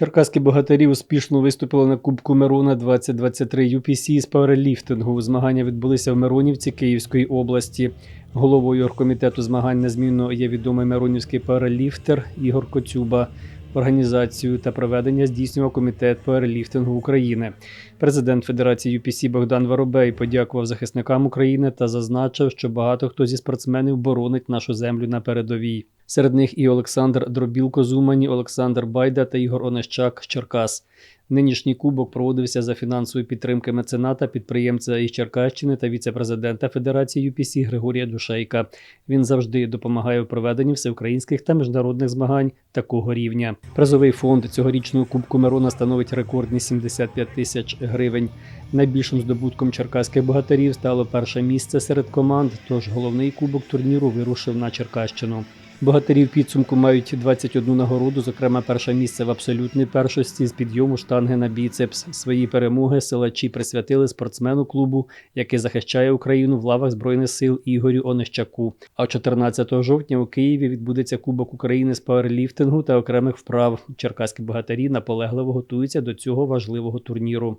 Черкаські богатирі успішно виступили на Кубку Мирона 2023 UPC з пауерліфтингу. Змагання відбулися в Миронівці Київської області. Головою оргкомітету змагань незмінно є відомий миронівський пауерліфтер Ігор Коцюба. Організацію та проведення здійснював комітет пауерліфтингу України. Президент Федерації UPC Богдан Воробей подякував захисникам України та зазначив, що багато хто зі спортсменів боронить нашу землю на передовій. Серед них і Олександр Дробілко з Умані, Олександр Байда та Ігор Онищак з Черкас. Нинішній кубок проводився за фінансової підтримки мецената, підприємця із Черкащини та віце-президента Федерації UPC Григорія Душейка. Він завжди допомагає у проведенні всеукраїнських та міжнародних змагань такого рівня. Призовий фонд цьогорічного кубку Мирона становить рекордні 75 тисяч гривень. Найбільшим здобутком черкаських богатирів стало перше місце серед команд. Тож головний кубок турніру вирушив на Черкащину. Богатирі в підсумку мають 21 нагороду, зокрема перше місце в абсолютній першості з підйому штанги на біцепс. Свої перемоги силачі присвятили спортсмену клубу, який захищає Україну в лавах збройних сил Ігорю Онищаку. А 14 жовтня у Києві відбудеться Кубок України з пауерліфтингу та окремих вправ. Черкаські богатирі наполегливо готуються до цього важливого турніру.